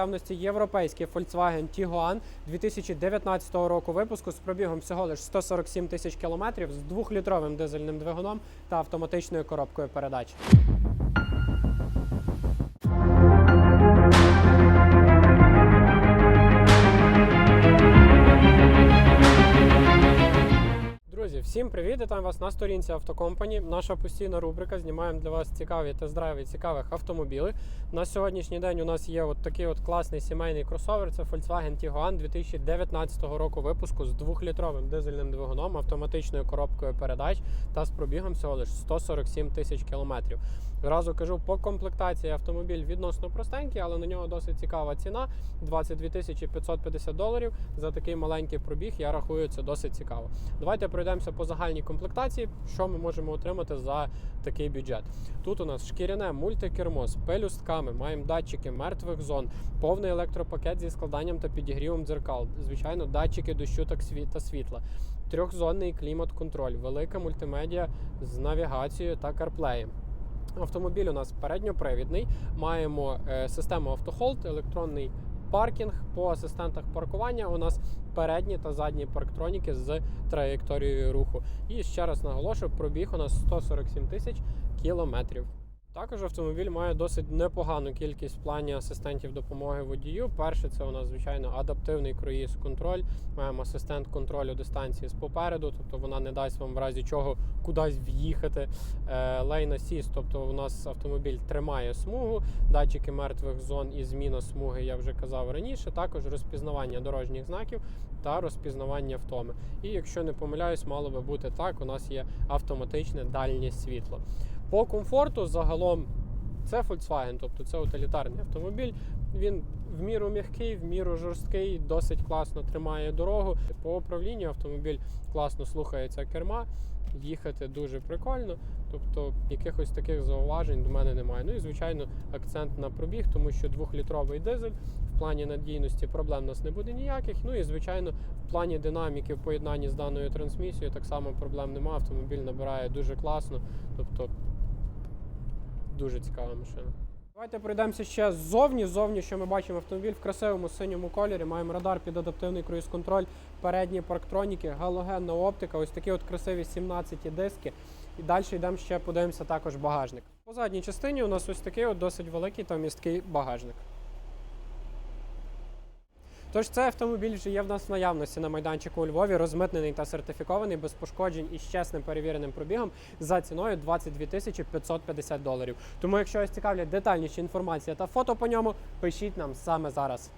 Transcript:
наявності європейський Volkswagen Tiguan 2019 року випуску з пробігом всього лише 147 тисяч кілометрів з двохлітровим дизельним двигуном та автоматичною коробкою передач. Всім привіт! Вітаю вас на сторінці Автокомпані. Наша постійна рубрика. Знімаємо для вас цікаві тест-драйви цікавих автомобілів. На сьогоднішній день у нас є от такий от класний сімейний кросовер. Це Volkswagen Tiguan 2019 року випуску з двохлітровим дизельним двигуном, автоматичною коробкою передач та з пробігом всього лише 147 тисяч кілометрів. Зразу кажу, по комплектації автомобіль відносно простенький, але на нього досить цікава ціна 22 тисячі 550 доларів. За такий маленький пробіг я рахую це досить цікаво. Давайте пройдемося по загальній комплектації, що ми можемо отримати за такий бюджет. Тут у нас шкіряне мультикермо з пелюстками, маємо датчики мертвих зон, повний електропакет зі складанням та підігрівом дзеркал, звичайно, датчики дощу та світ- світла. Трьохзонний клімат-контроль, велика мультимедіа з навігацією та CarPlay. Автомобіль у нас передньопривідний. Маємо е, систему автохолд, електронний паркінг по асистентах паркування. У нас передні та задні парктроніки з траєкторією руху. І ще раз наголошую, пробіг у нас 147 тисяч кілометрів. Також автомобіль має досить непогану кількість в плані асистентів допомоги водію. Перше, це у нас звичайно адаптивний круїз контроль. Маємо асистент контролю дистанції з попереду, тобто вона не дасть вам в разі чого кудись в'їхати. Е, Lane Assist, тобто у нас автомобіль тримає смугу, датчики мертвих зон і зміна смуги, я вже казав раніше. Також розпізнавання дорожніх знаків та розпізнавання втоми. І якщо не помиляюсь, мало би бути так. У нас є автоматичне дальнє світло. По комфорту загалом це Volkswagen, тобто це утилітарний автомобіль. Він в міру м'який, в міру жорсткий, досить класно тримає дорогу. По управлінню автомобіль класно слухається керма, їхати дуже прикольно. Тобто якихось таких зауважень до мене немає. Ну і звичайно, акцент на пробіг, тому що двохлітровий дизель в плані надійності проблем у нас не буде ніяких. Ну і звичайно, в плані динаміки в поєднанні з даною трансмісією так само проблем немає. Автомобіль набирає дуже класно. Тобто дуже цікава машина. Давайте пройдемося ще ззовні. Ззовні, що ми бачимо автомобіль в красивому синьому кольорі. Маємо радар під адаптивний круїз-контроль, передні парктроніки, галогенна оптика, ось такі от красиві 17 диски. І далі йдемо ще подивимося також багажник. По задній частині у нас ось такий от досить великий та місткий багажник. Тож цей автомобіль вже є в нас в наявності на майданчику у Львові, розмитнений та сертифікований без пошкоджень і з чесним перевіреним пробігом за ціною 22 тисячі 550 доларів. Тому, якщо вас цікавлять детальніші інформація та фото по ньому, пишіть нам саме зараз.